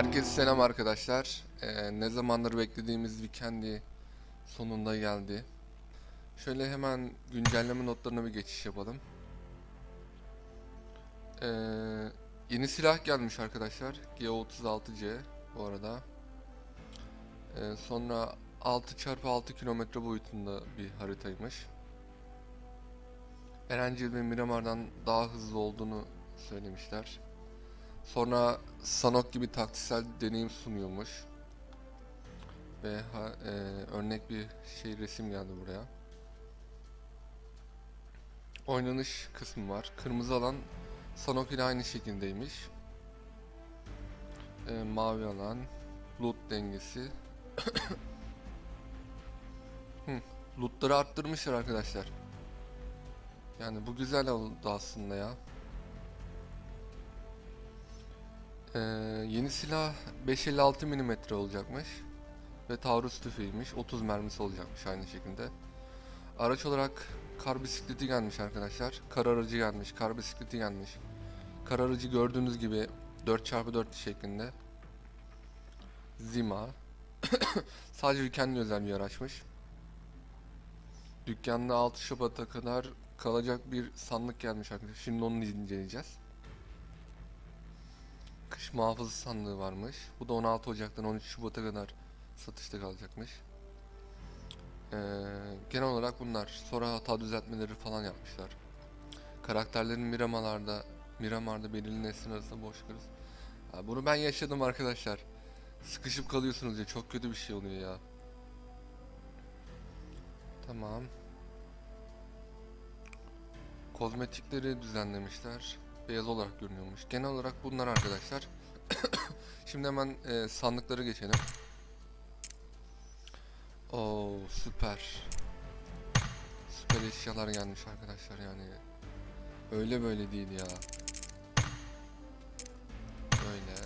Herkese selam arkadaşlar. Ee, ne zamandır beklediğimiz Weekend'i sonunda geldi. Şöyle hemen güncelleme notlarına bir geçiş yapalım. Ee, yeni silah gelmiş arkadaşlar. G36C bu arada. Ee, sonra 6x6 kilometre boyutunda bir haritaymış. Erencil ve Miramar'dan daha hızlı olduğunu söylemişler. Sonra Sanok gibi taktiksel deneyim sunuyormuş. Ve ha- e, örnek bir şey resim geldi buraya. Oynanış kısmı var. Kırmızı alan Sanok ile aynı şekildeymiş. E, mavi alan loot dengesi. Lootları arttırmışlar arkadaşlar. Yani bu güzel oldu aslında ya. Ee, yeni silah 556 mm olacakmış. Ve taarruz tüfeğiymiş. 30 mermisi olacakmış aynı şekilde. Araç olarak kar bisikleti gelmiş arkadaşlar. Kar aracı gelmiş, kar bisikleti gelmiş. Kar aracı gördüğünüz gibi 4x4 şeklinde. Zima. Sadece kendi özel bir araçmış. Dükkanda 6 Şubat'a kadar kalacak bir sandık gelmiş arkadaşlar. Şimdi onu inceleyeceğiz. Kış muhafızı sandığı varmış. Bu da 16 Ocak'tan 13 Şubat'a kadar satışta kalacakmış. Ee, genel olarak bunlar. Sonra hata düzeltmeleri falan yapmışlar. Karakterlerin Miramar'da Miramar'da belirli nesneler arasında boşluklarız. Bunu ben yaşadım arkadaşlar. Sıkışıp kalıyorsunuz ya çok kötü bir şey oluyor ya. Tamam. Kozmetikleri düzenlemişler. Beyaz olarak görünüyormuş. Genel olarak bunlar arkadaşlar. Şimdi hemen e, sandıklara geçelim. Oo süper. Süper eşyalar gelmiş arkadaşlar yani. Öyle böyle değil ya. Öyle.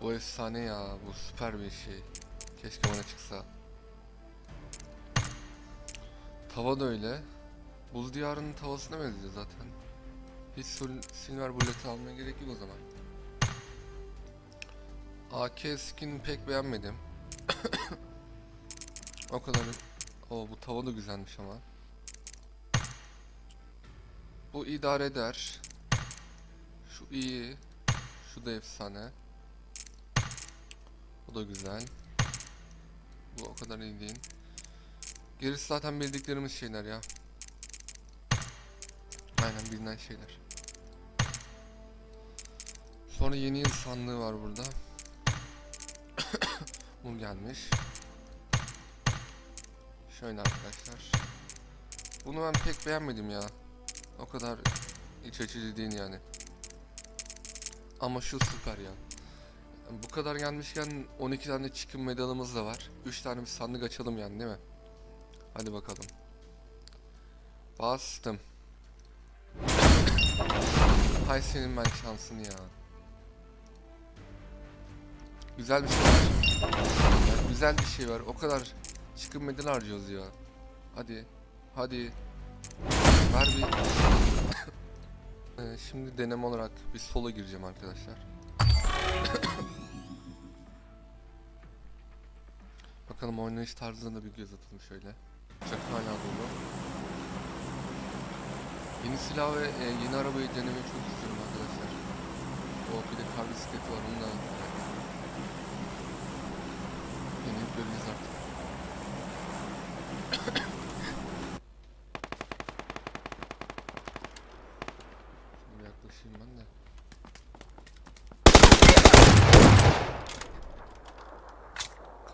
Bu efsane ya. Bu süper bir şey. Keşke bana çıksa. Tava da öyle. Buz diyarının tavasına benziyor zaten. Hiç sil- silver bullet almaya gerek yok o zaman. AK skin pek beğenmedim. o kadar. O bu tava da güzelmiş ama. Bu idare eder. Şu iyi. Şu da efsane. Bu da güzel. Bu o kadar iyi değil. Gerisi zaten bildiklerimiz şeyler ya. Aynen bilinen şeyler. Sonra yeni yıl sandığı var burada. Bu gelmiş. Şöyle arkadaşlar. Bunu ben pek beğenmedim ya. O kadar iç açıcı değil yani. Ama şu süper ya. Bu kadar gelmişken 12 tane çıkın medalımız da var. 3 tane bir sandık açalım yani değil mi? Hadi bakalım. Bastım. Hay senin ben şansın ya. Güzel bir şey var. Ya güzel bir şey var. O kadar çıkın medal harcıyoruz ya. Hadi. Hadi. Ver bir. Ee, şimdi deneme olarak bir sola gireceğim arkadaşlar. Bakalım oynayış tarzına da bir göz atalım şöyle. Çakı hala dolu. Yeni silah ve e, yeni arabayı denemeyi çok istiyorum arkadaşlar. O bir de kar bisikleti var onu da deneyip göreceğiz artık. Şimdi yaklaşayım ben de.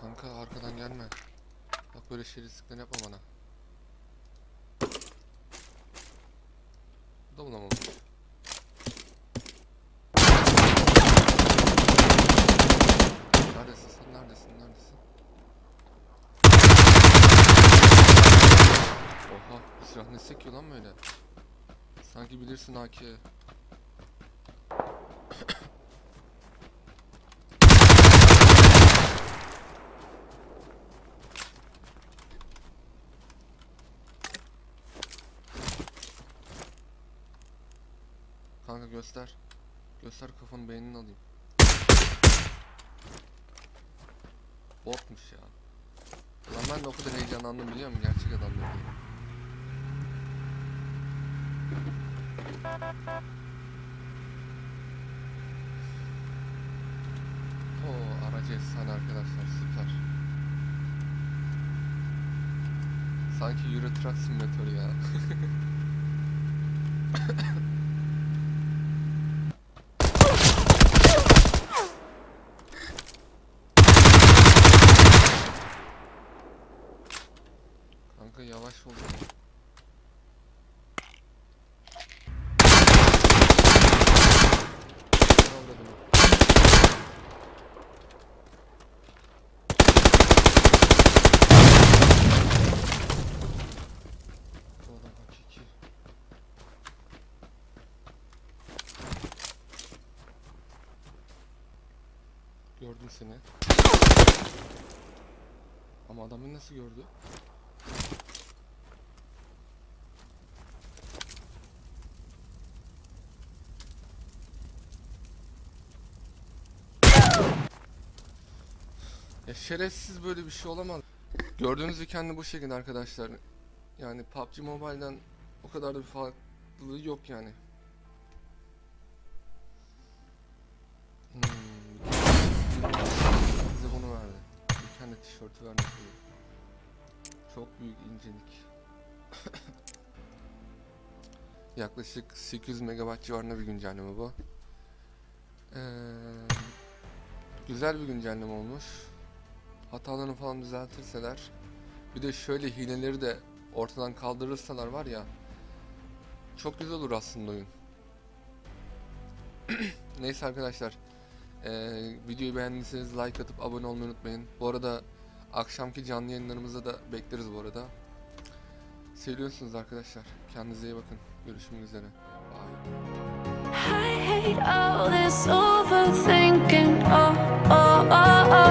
Kanka arkadan gelme. Bak böyle şeritlikten yapma bana. Bu da bulamamış. Neredesin sen? Neredesin? Neredesin? Oha, silah ne sekiyor lan böyle? Sanki bilirsin AK. göster. Göster kafanı beynini alayım. Botmuş ya. Ulan ben de o kadar heyecanlandım biliyor musun? Gerçek adam değil. Oo aracı efsane arkadaşlar süper. Sanki Euro Truck Simulator ya. Kanka yavaş ol. Gördüm seni. Ama adam beni nasıl gördü? Şerefsiz böyle bir şey olamaz. Gördüğünüz gibi kendi bu şekilde arkadaşlar. Yani PUBG Mobile'den o kadar da bir farklılığı yok yani. Hmm, bize bunu verdi. Bir kendi tişörtü vermiş. bize. Çok büyük incelik. Yaklaşık 800 MB civarında bir güncelleme bu. Ee, güzel bir güncelleme olmuş. Hatalarını falan düzeltirseler, bir de şöyle hileleri de ortadan kaldırırsalar var ya, çok güzel olur aslında oyun. Neyse arkadaşlar, ee, videoyu beğendiyseniz like atıp abone olmayı unutmayın. Bu arada akşamki canlı yayınlarımızda da bekleriz bu arada. Seviyorsunuz arkadaşlar. Kendinize iyi bakın. Görüşmek üzere. Bye. I hate all this overthinking. Oh, oh, oh, oh.